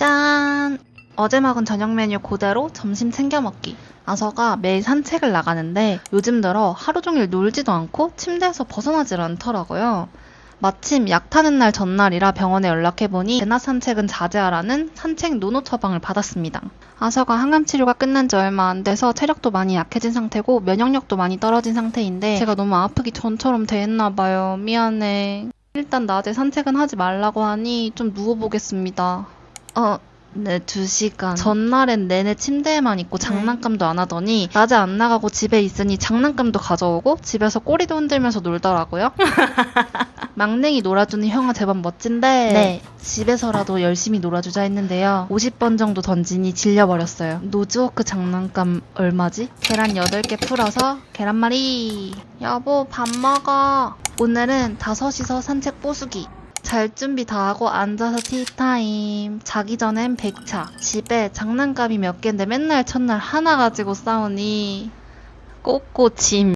짠! 어제 먹은 저녁 메뉴 그대로 점심 챙겨 먹기. 아서가 매일 산책을 나가는데 요즘 들어 하루 종일 놀지도 않고 침대에서 벗어나질 않더라고요. 마침 약 타는 날 전날이라 병원에 연락해보니 대낮 산책은 자제하라는 산책 노노 처방을 받았습니다. 아서가 항암 치료가 끝난 지 얼마 안 돼서 체력도 많이 약해진 상태고 면역력도 많이 떨어진 상태인데 제가 너무 아프기 전처럼 돼있나 봐요. 미안해. 일단 낮에 산책은 하지 말라고 하니 좀 누워보겠습니다. 어, 네, 두 시간. 전날엔 내내 침대에만 있고 장난감도 안 하더니 낮에 안 나가고 집에 있으니 장난감도 가져오고 집에서 꼬리도 흔들면서 놀더라고요. 막냉이 놀아주는 형아 제법 멋진데 네. 집에서라도 열심히 놀아주자 했는데요. 50번 정도 던지니 질려버렸어요. 노즈워크 장난감 얼마지? 계란 8개 풀어서 계란말이. 여보 밥 먹어. 오늘은 다섯이서 산책 뽀수기. 잘 준비 다 하고 앉아서 티타임. 자기 전엔 백차. 집에 장난감이 몇 개인데 맨날 첫날 하나 가지고 싸우니 꼬꼬 짐.